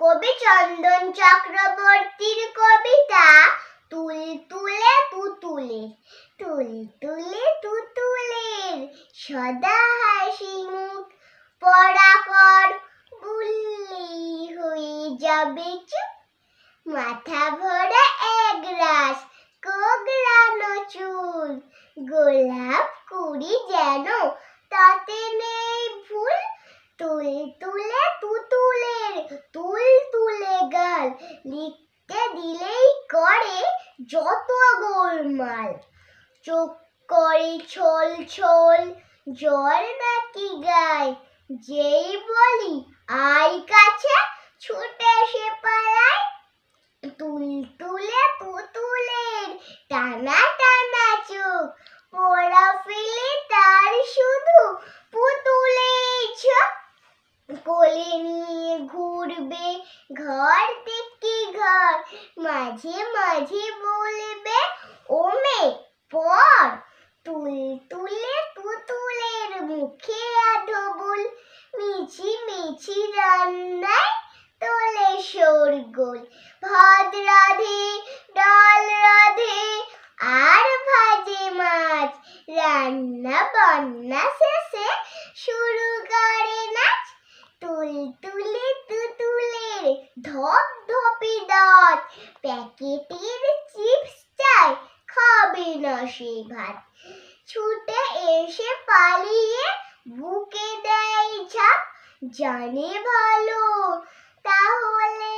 কবি চন্দন চক্রবর্তীর কবিতা, তুল তুলে তুতুলে তুল তুলে তুতুলের সদা হাসি মুখ, পড়া কর, বুল্লি হয়ে যাবে চুপ। মাথা ভরা এক রাস কোগড়ানো চুল, গোলাপ কুড়ি যেন তাতে নেই ভুল তুল তুলে তুতুলের তুল তুলে গাল লিখতে দিলেই করে যত গোলমাল চোখ করে ছোল ছোল, জল নাকি গায় যেই বলি, আই কাছে ছুটে সে পালায়। তুল তুলে তুতুলের টানা টানা চোখ পড়া ফেলে তার শুধু পুতুলের চোখ কোলে নিয়ে ঘুরবে, ঘর থেকে ঘর। মাঝে মাঝে বলবে, ওমে, পর। তুল তুলে তুতুলের মুখে আধবুল মিছি মিছি রান্নায় তোলে শোরগোল। ভাত রাধে, ডাল রাধে, আর ভাজে মাছ। রান্না বান্না শেষে শুরু করে নাচ তুল তুলে তুতুলের ধপ ধপে দাঁত প্যাকেটের চিপস চাই, খাবে না সে ভাত। ছুটে এসে পালিয়ে বুকে দেয় ঝাপ, জানে ভালো তাহলে